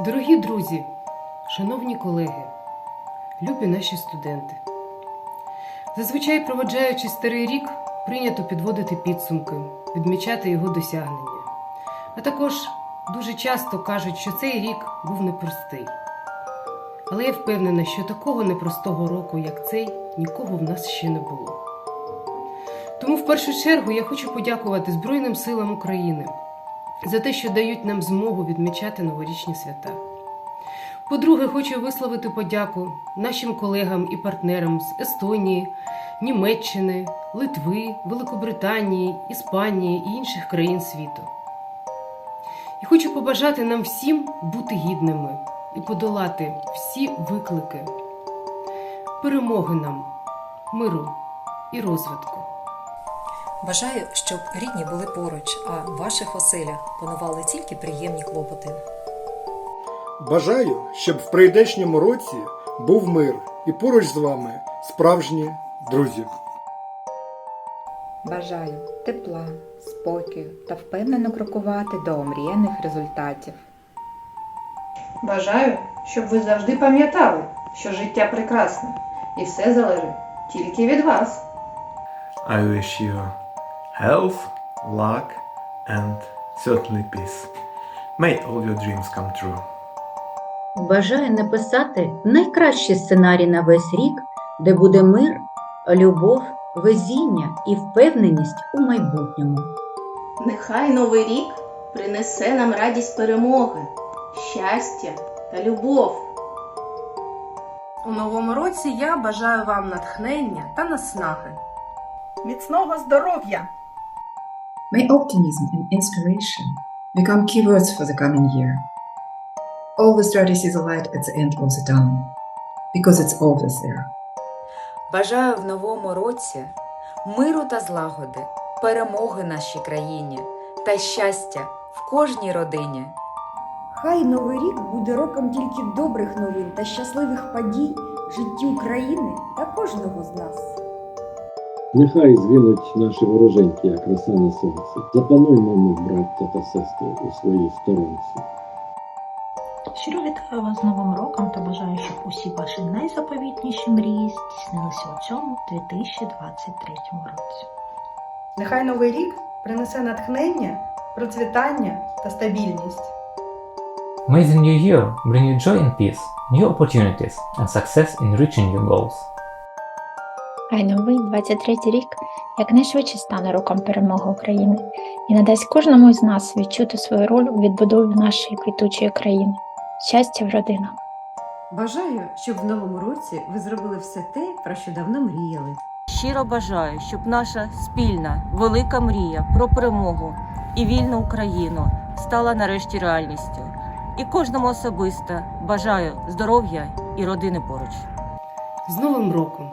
Дорогі друзі, шановні колеги, любі наші студенти. Зазвичай, проводжаючи старий рік, прийнято підводити підсумки, відмічати його досягнення. А також дуже часто кажуть, що цей рік був непростий. Але я впевнена, що такого непростого року, як цей, нікого в нас ще не було. Тому в першу чергу я хочу подякувати Збройним силам України за те, що дають нам змогу відмічати новорічні свята. По-друге, хочу висловити подяку нашим колегам і партнерам з Естонії, Німеччини, Литви, Великобританії, Іспанії і інших країн світу. І хочу побажати нам всім бути гідними і подолати всі виклики, перемоги нам, миру і розвитку. Бажаю, щоб рідні були поруч, а в ваших оселях панували тільки приємні клопоти. Бажаю, щоб в прийдешньому році був мир і поруч з вами справжні друзі. Бажаю тепла, спокою та впевнено крокувати до омріяних результатів. Бажаю, щоб ви завжди пам'ятали, що життя прекрасне і все залежить тільки від вас. I wish you health, luck, and certainly peace. May all your dreams come true. Бажаю написати найкращий сценарій на весь рік, де буде мир, любов, везіння і впевненість у майбутньому. Нехай новий рік принесе нам радість перемоги, щастя та любов. У новому році я бажаю вам натхнення та наснаги. Міцного здоров'я! May optimism and inspiration become keywords for the coming year. See the light at the end of the tunnel, because it's always there. Бажаю в новому році миру та злагоди, перемоги нашій країні та щастя в кожній родині. Хай новий рік буде роком тільки добрих новин та щасливих подій в житті України та кожного з нас. Нехай згинуть наші вороженьки, як роса на сонці. Заплануймо ми, браття та сестри, у своїй сторонці. Щиро вітаю вас з Новим роком та бажаю, щоб усі ваші найзаповітніші мрії здійснилися у цьому 2023 році. Нехай новий рік принесе натхнення, процвітання та стабільність. May the new year bring you joy and peace, new opportunities, and success in reaching your goals. Хай новий 23 рік якнайшвидше стане роком перемоги України і надасть кожному з нас відчути свою роль у відбудові нашої квітучої країни. Щастя в родинах! Бажаю, щоб в новому році ви зробили все те, про що давно мріяли. Щиро бажаю, щоб наша спільна велика мрія про перемогу і вільну Україну стала нарешті реальністю. І кожному особисто бажаю здоров'я і родини поруч. З Новим роком!